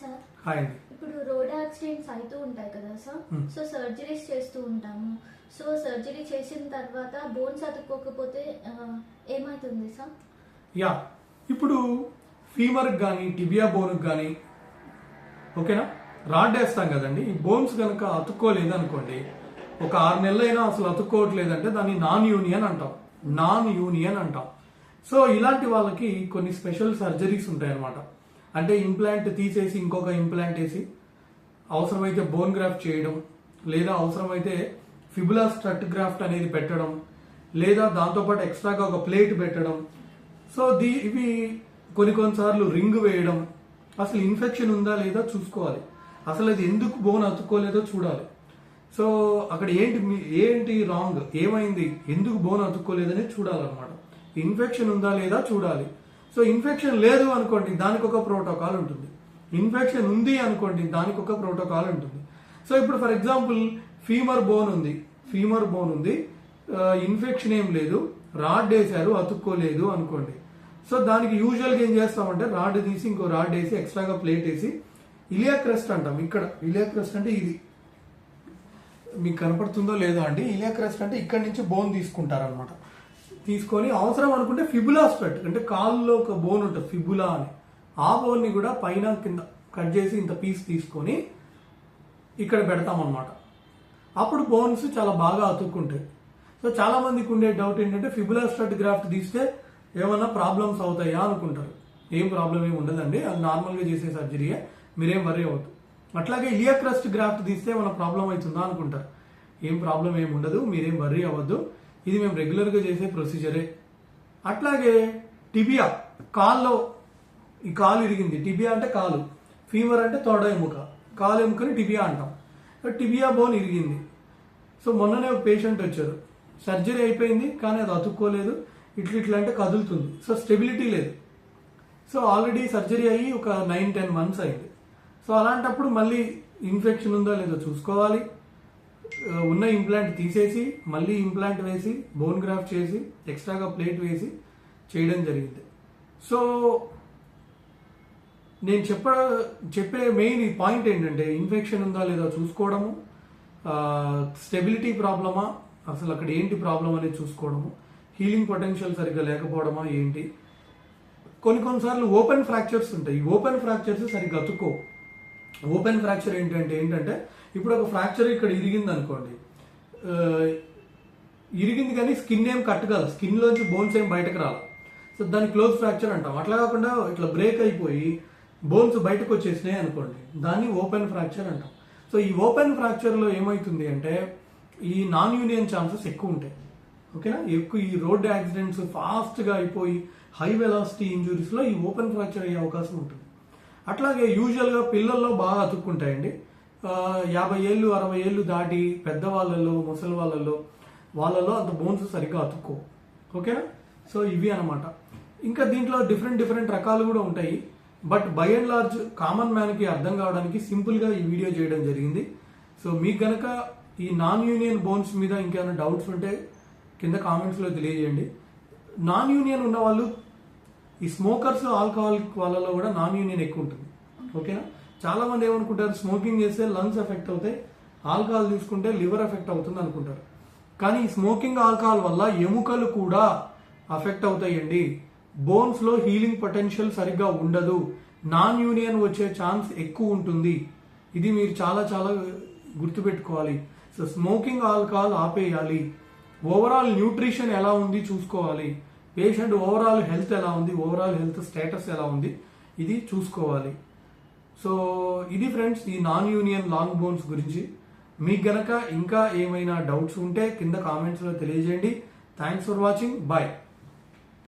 Sir. Hi ఇప్పుడు road accidents అవుతూ ఉంటాయి కదా సార్. సో సర్జరీస్ చేస్తూ ఉంటాము. సో సర్జరీ చేసిన తర్వాత బోన్స్ అతుక్కోకపోతే ఏమవుతుంది సార్? యా ఇప్పుడు ఫీమర్కి కానీ టిబియా బోన్కి కానీ ఓకేనా? రాడ్ వేస్తాం కదండి. ఈ బోన్స్ కనుక అతుక్కోలేదు అనుకోండి ఒక ఆరు నెలలైనా అసలు అతుక్కోవట్లేదంటే దాన్ని నాన్ యూనియన్ అంటాం. నాన్ యూనియన్ అంటాం. సో ఇలాంటి వాళ్ళకి కొన్ని స్పెషల్ సర్జరీస్ ఉంటాయి అన్నమాట అంటే ఇంప్లాంట్ తీసేసి ఇంకొక ఇంప్లాంట్ వేసి అవసరమైతే బోన్ గ్రాఫ్ట్ చేయడం లేదా అవసరమైతే ఫిబులా స్ట్రట్ గ్రాఫ్ట్ అనేది పెట్టడం లేదా దాంతోపాటు ఎక్స్ట్రాగా ఒక ప్లేట్ పెట్టడం. సో దీ ఇవి కొన్ని కొన్నిసార్లు రింగ్ వేయడం. అసలు ఇన్ఫెక్షన్ ఉందా లేదా చూసుకోవాలి. అసలు అది ఎందుకు బోన్ అతుక్కోలేదో చూడాలి. సో అక్కడ ఏంటి మీ- ఏంటి రాంగ్ ఏమైంది? ఎందుకు బోన్ అతుక్కోలేదని చూడాలన్నమాట. ఇన్ఫెక్షన్ ఉందా లేదా చూడాలి. సో ఇన్ఫెక్షన్ లేదు అనుకోండి దానికి ఒక ప్రోటోకాల్ ఉంటుంది. ఇన్ఫెక్షన్ ఉంది అనుకోండి దానికి ఒక ప్రోటోకాల్ ఉంటుంది. సో ఇప్పుడు ఫర్ ఎగ్జాంపుల్ ఫీమర్ బోన్ ఉంది. ఫీమర్ బోన్ ఉంది. ఇన్ఫెక్షన్ ఏం లేదు. రాడ్ వేశారు అతుక్కోలేదు అనుకోండి. సో దానికి యూజువల్గా ఏం చేస్తామంటే రాడ్ తీసి ఇంకో రాడ్ వేసి ఎక్స్ట్రాగా ప్లేట్ వేసి ఇలియా అంటాం ఇక్కడ. ఇలియా అంటే ఇది. మీకు కనపడుతుందో లేదో అండి. ఇలియాక్రెస్ట్ అంటే ఇక్కడ నుంచి బోన్ తీసుకుంటారనమాట తీసుకొని అవసరం అనుకుంటే ఫిబులా స్పెట్ అంటే కాల్లో ఒక బోన్ ఉంటుంది ఫిబులా అని. ఆ బోన్ని కూడా పైన కింద కట్ చేసి ఇంత పీస్ తీసుకొని ఇక్కడ పెడతామన్నమాట. అప్పుడు బోన్స్ చాలా బాగా అతుక్కుంటాయి. సో చాలా మందికి ఉండే డౌట్ ఏంటంటే ఫిబులా స్టడ్ గ్రాఫ్ట్ తీస్తే ఏమన్నా ప్రాబ్లమ్స్ అవుతాయా అనుకుంటారు. ఏం ప్రాబ్లం ఏమి ఉండదండి అది నార్మల్గా చేసే సర్జరీయే మీరేం వరీ అవ్వద్దు. అట్లాగే ఇలియా క్రస్ట్ గ్రాఫ్ట్ తీస్తే ఏమైనా ప్రాబ్లం అవుతుందా అనుకుంటారు. ఏం ప్రాబ్లం ఏమి ఉండదు మీరేం వరీ అవ్వద్దు. ఇది మేము రెగ్యులర్గా చేసే ప్రొసీజరే అట్లాగే టిబియా కాల్లో ఈ కాలు ఇరిగింది. టిబియా అంటే కాలు. ఫీవర్ అంటే తొడ ఎముక. కాలు ఎముకని టిబియా అంటాం. టిబియా బోన్ ఇరిగింది. సో మొన్ననే ఒక పేషెంట్ వచ్చారు సర్జరీ అయిపోయింది కానీ అది అతుక్కోలేదు. ఇట్లా ఇట్లా అంటే కదులుతుంది. సో స్టెబిలిటీ లేదు. సో ఆల్రెడీ సర్జరీ అయ్యి ఒక నైన్ టెన్ మంత్స్ అయింది. సో అలాంటప్పుడు మళ్ళీ ఇన్ఫెక్షన్ ఉందో లేదో చూసుకోవాలి. ఉన్న ఇంప్లాంట్ తీసేసి మళ్ళీ ఇంప్లాంట్ వేసి బోన్ గ్రాఫ్ట్ చేసి ఎక్స్ట్రాగా ప్లేట్ వేసి చేయడం జరిగింది. సో నేను చెప్ప చెప్పే మెయిన్ ఈ పాయింట్ ఏంటంటే ఇన్ఫెక్షన్ ఉందా లేదా చూసుకోవడము స్టెబిలిటీ ప్రాబ్లమా అసలు అక్కడ ఏంటి ప్రాబ్లం అనేది చూసుకోవడము హీలింగ్ పొటెన్షియల్ సరిగ్గా లేకపోవడమా ఏంటి? కొన్ని కొన్నిసార్లు ఓపెన్ ఫ్రాక్చర్స్ ఉంటాయి. ఈ ఓపెన్ ఫ్రాక్చర్స్ సరిగ్గా అతుక్కో ఓపెన్ ఫ్రాక్చర్ ఏంటంటే ఏంటంటే ఇప్పుడు ఒక ఫ్రాక్చర్ ఇక్కడ ఇరిగింది అనుకోండి ఇరిగింది కానీ స్కిన్ ఏం కట్ కాదు. స్కిన్లోంచి బోన్స్ ఏం బయటకు రాదు సో దాన్ని క్లోజ్ ఫ్రాక్చర్ అంటాం. అట్లా కాకుండా ఇట్లా బ్రేక్ అయిపోయి బోన్స్ బయటకు వచ్చేసినాయి అనుకోండి. దాన్ని ఓపెన్ ఫ్రాక్చర్ అంటాం. సో ఈ ఓపెన్ ఫ్రాక్చర్లో ఏమవుతుంది అంటే ఈ నాన్ యూనియన్ ఛాన్సెస్ ఎక్కువ ఉంటాయి. ఓకేనా ఎక్కువ ఈ రోడ్ యాక్సిడెంట్స్ ఫాస్ట్గా అయిపోయి హై వెలాసిటీ ఇంజురీస్లో ఈ ఓపెన్ ఫ్రాక్చర్ అయ్యే అవకాశం ఉంటుంది. అట్లాగే యూజువల్గా పిల్లల్లో బాగా అతుక్కుంటాయండి. యాభై ఏళ్ళు అరవై ఏళ్ళు దాటి పెద్దవాళ్ళలో ముసలి వాళ్ళలో వాళ్ళలో అంత బోన్స్ సరిగ్గా అతుక్కో ఓకేనా? సో ఇవి అన్నమాట. ఇంకా దీంట్లో డిఫరెంట్ డిఫరెంట్ రకాలు కూడా ఉంటాయి. But by and large common మ్యాన్కి అర్థం కావడానికి సింపుల్గా ఈ వీడియో చేయడం జరిగింది. సో మీకు గనక ఈ నాన్ యూనియన్ బోన్స్ మీద ఇంకేమైనా డౌట్స్ ఉంటే కింద కామెంట్స్లో తెలియజేయండి. నాన్ యూనియన్ ఉన్న వాళ్ళు ఈ స్మోకర్స్ ఆల్కహాల్ వాళ్ళలో కూడా నాన్ యూనియన్ ఎక్కువ ఉంటుంది. ఓకేనా చాలా మంది ఏమనుకుంటారు? స్మోకింగ్ చేస్తే లంగ్స్ ఎఫెక్ట్ అవుతాయి ఆల్కహాల్ తీసుకుంటే లివర్ ఎఫెక్ట్ అవుతుంది అనుకుంటారు. కానీ ఈ స్మోకింగ్ ఆల్కహాల్ వల్ల ఎముకలు కూడా అఫెక్ట్ అవుతాయండి. బోన్స్లో హీలింగ్ పొటెన్షియల్ సరిగ్గా ఉండదు. నాన్ యూనియన్ వచ్చే ఛాన్స్ ఎక్కువ ఉంటుంది. ఇది మీరు చాలా చాలా గుర్తుపెట్టుకోవాలి. సో స్మోకింగ్ ఆల్కహాల్ ఆపేయాలి. ఓవరాల్ న్యూట్రిషన్ ఎలా ఉంది చూసుకోవాలి. పేషెంట్ ఓవరాల్ హెల్త్ ఎలా ఉంది? ఓవరాల్ హెల్త్ స్టేటస్ ఎలా ఉంది? ఇది చూసుకోవాలి. సో ఇది ఫ్రెండ్స్ ఈ నాన్ యూనియన్ లాంగ్ బోన్స్ గురించి. మీకు గనక ఇంకా ఏమైనా డౌట్స్ ఉంటే కింద కామెంట్స్లో తెలియజేయండి. Thanks for watching bye